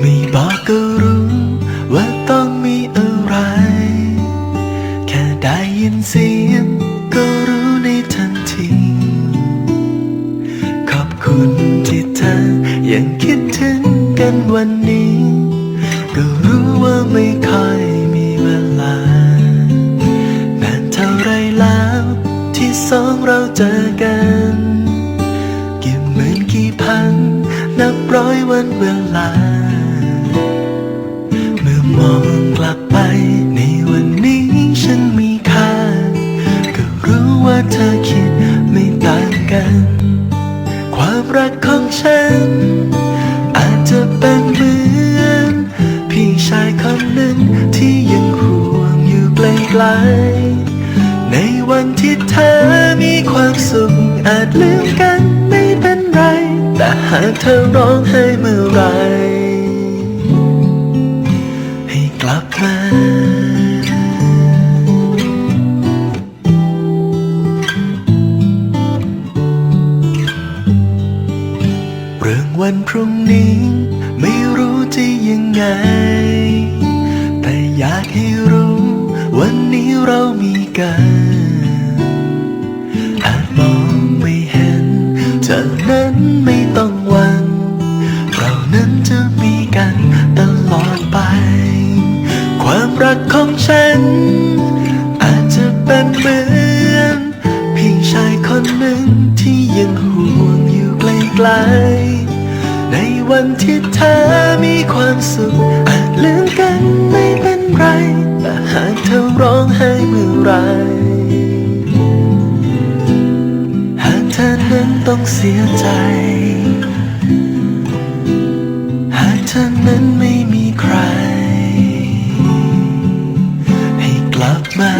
ไม่บอกก็รู้ว่าต้องมีอะไร แค่ได้ยินเสียงก็รู้ในทันที ขอบคุณที่เธอยังคิดถึงกันวันนี้ ก็รู้ว่าไม่ค่อย สองเราเจอกัน กี่หมื่นกี่พัน นับร้อยวันเวลา เมื่อมองกลับไปในวันนี้ฉันมีค่า ก็รู้ว่าเธอคิดไม่ต่างกัน ความรักของฉัน อาจจะเป็นเหมือนพี่ชายคนหนึ่งที่ยังห่วงอยู่ไกลๆ ในวันที่เธอมีความสุขอาจลืมกันไม่เป็นไร แต่หากเธอร้องไห้เมื่อไร ให้กลับมาเรื่องวันพรุ่งนี้ ไม่รู้จะยังไง แต่อยากให้รู้ วันนี้เรามี กันอาจมองไม่เห็นเธอนั้นไม่ต้องหวัง เรานั้นจะมีกันตลอดไป ความรักของฉัน อาจจะเป็นเหมือนพี่ชายคนหนึ่งที่ยังห่วงอยู่ไกลๆในวันที่เธอมีความสุข ต้องเสียใจ หากเธอนั้นไม่มีใคร ให้กลับมา